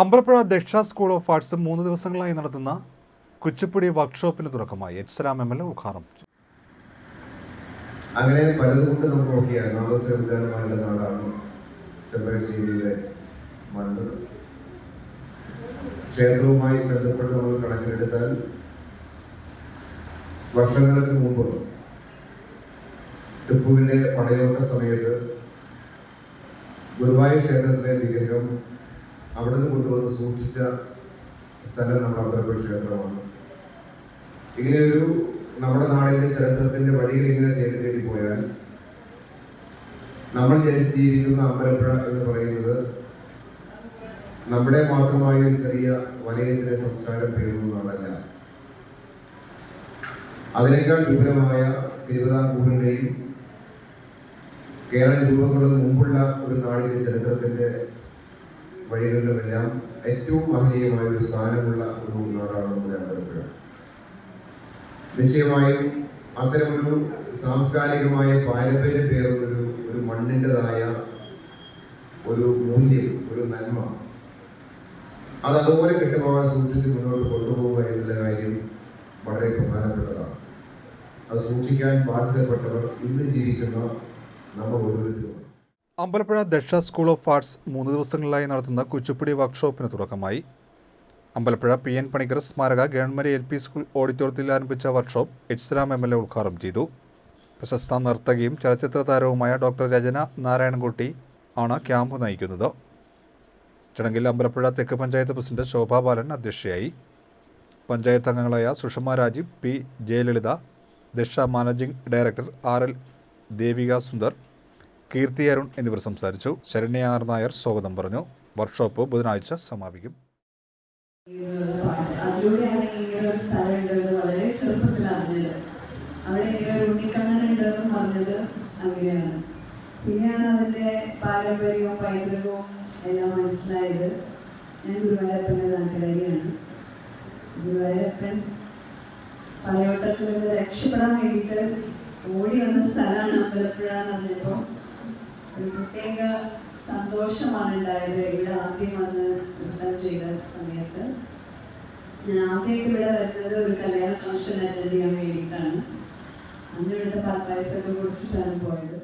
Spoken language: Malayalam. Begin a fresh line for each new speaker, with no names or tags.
അമ്പലപ്പുഴ ദക്ഷിണ സ്കൂൾ ഓഫ് ആർട്സ് മൂന്ന് ദിവസങ്ങളായി നടത്തുന്ന കുച്ചിപ്പുടി വർക്ക്ഷോപ്പിന് തുടക്കമായി. H Salam M L A ഉദ്ഘാടനം.
അങ്ങനെ പലതുകൊണ്ട് നമുക്ക് നോക്കിയാൽ. നാദസംവിധാനമായുള്ള നാടാണ്. ചെമ്പരശ്ശേരിയിലെ മണ്ണ്. ക്ഷേത്രവുമായി ബന്ധപ്പെട്ട് നമ്മൾ കണക്കിലെടുത്താൽ വർഷങ്ങൾക്ക് മുമ്പ് ടിപ്പുവിന്റെ പടയോട്ട സമയത്ത് ഗുരുവായൂർ ക്ഷേത്രത്തിലെ വിഗ്രഹം അവിടുന്ന് കൊണ്ടുവന്ന് സൂക്ഷിച്ച സ്ഥലം നമ്മുടെ അമ്പലപ്പുഴ ക്ഷേത്രമാണ് ഇങ്ങനെ ഒരു നമ്മുടെ നാടിന്റെ ചരിത്രത്തിന്റെ വഴിയിൽ ഇങ്ങനെ തേടി പോയാൽ നമ്മൾ ജനിച്ച് ജീവിക്കുന്ന അമ്പലപ്പുഴ എന്ന് പറയുന്നത് നമ്മുടെ മാത്രമായ ഒരു ചെറിയ വലയത്തിലെ സംസ്കാരം പേരുന്നതല്ല അതിനേക്കാൾ വിപുലമായ തിരുവിതാംകൂറിന്റെയും കേരളം രൂപം മുമ്പുള്ള ഒരു നാടിന്റെ ചരിത്രത്തിന്റെ വഴികളിലുമെല്ലാം ഏറ്റവും മഹനീയമായ ഒരു സ്ഥാനമുള്ള ഒരു നാടാണ് നമ്മുടെ അമ്പലപ്പുഴ നിശ്ചയമായും അത്തരമൊരു സാംസ്കാരികമായ പാരമ്പര്യം പേർന്നൊരു ഒരു മണ്ണിന്റെതായ ഒരു മൂല്യം ഒരു നന്മ. അത് അതുപോലെ കെട്ടുപോകാൻ സൂക്ഷിച്ച് മുന്നോട്ട് കൊണ്ടുപോകുക എന്നുള്ള കാര്യം വളരെ പ്രധാനപ്പെട്ടതാണ്. അത് സൂക്ഷിക്കാൻ ബാധ്യതപ്പെട്ടവർ ഇന്ന് ജീവിക്കുന്ന നമ്മൾ ഓരോരുത്തരും.
Ambalappuzha Daksha school of arts മൂന്ന് ദിവസങ്ങളിലായി നടത്തുന്ന കുച്ചിപ്പുടി വർക്ക്ഷോപ്പിന് തുടക്കമായി. അമ്പലപ്പുഴ പി എൻ പണിക്കർ സ്മാരക ഗവൺമെന്റ് എൽ പി സ്കൂൾ ഓഡിറ്റോറിയത്തിൽ ആരംഭിച്ച workshop H Ram M L A ഉദ്ഘാടനം ചെയ്തു. പ്രശസ്ത നർത്തകിയും ചലച്ചിത്ര താരവുമായ ഡോക്ടർ രചന നാരായണൻകുട്ടി ആണ് ക്യാമ്പ് നയിക്കുന്നത്. ചടങ്ങിൽ അമ്പലപ്പുഴ തെക്ക് പഞ്ചായത്ത് പ്രസിഡന്റ് ശോഭാ ബാലൻ അധ്യക്ഷയായി. പഞ്ചായത്ത് അംഗങ്ങളായ Sushama Rajeev P Jayalalitha Daksha managing director R L Devika Sundar Keerthi Arun എന്നിവർ സംസാരിച്ചു. ശരണ്യാർ നായർ സ്വാഗതം പറഞ്ഞു. വർക്ക്ഷോപ്പ് ബുധനാഴ്ച സമാപിക്കും.
അവിടെ ഒരു പിന്നെയാണ് അതിന്റെ പാരമ്പര്യവും പൈതൃകവും എല്ലാം മനസ്സിലായത്. ഞാൻ ഗുരുവായൂരപ്പന്റെ നാട്ടുകാരിയാണ്. ഗുരുവായൂരപ്പൻ പലയോട്ടത്തിൽ നിന്ന് രക്ഷപ്പെടാൻ വേണ്ടിയിട്ട് ഓടി വന്ന സ്ഥലമാണ് അമ്പലപ്പുഴ എന്ന് പറഞ്ഞപ്പോൾ ഒരു പ്രത്യേക സന്തോഷമാണ് ഉണ്ടായത് ഇവിടെ ആദ്യം വന്ന് നൃത്തം ചെയ്ത സമയത്ത്. ഞാൻ ആദ്യമായിട്ട് ഇവിടെ വരുന്നത് ഒരു കല്യാണ ഫംഗ്ഷൻ അറ്റൻഡ് ചെയ്യാൻ വേണ്ടിയിട്ടാണ്. അന്ന് ഇവിടുത്തെ പാൽപ്പായസമൊക്കെ കുറിച്ചിട്ടാണ് പോയത്.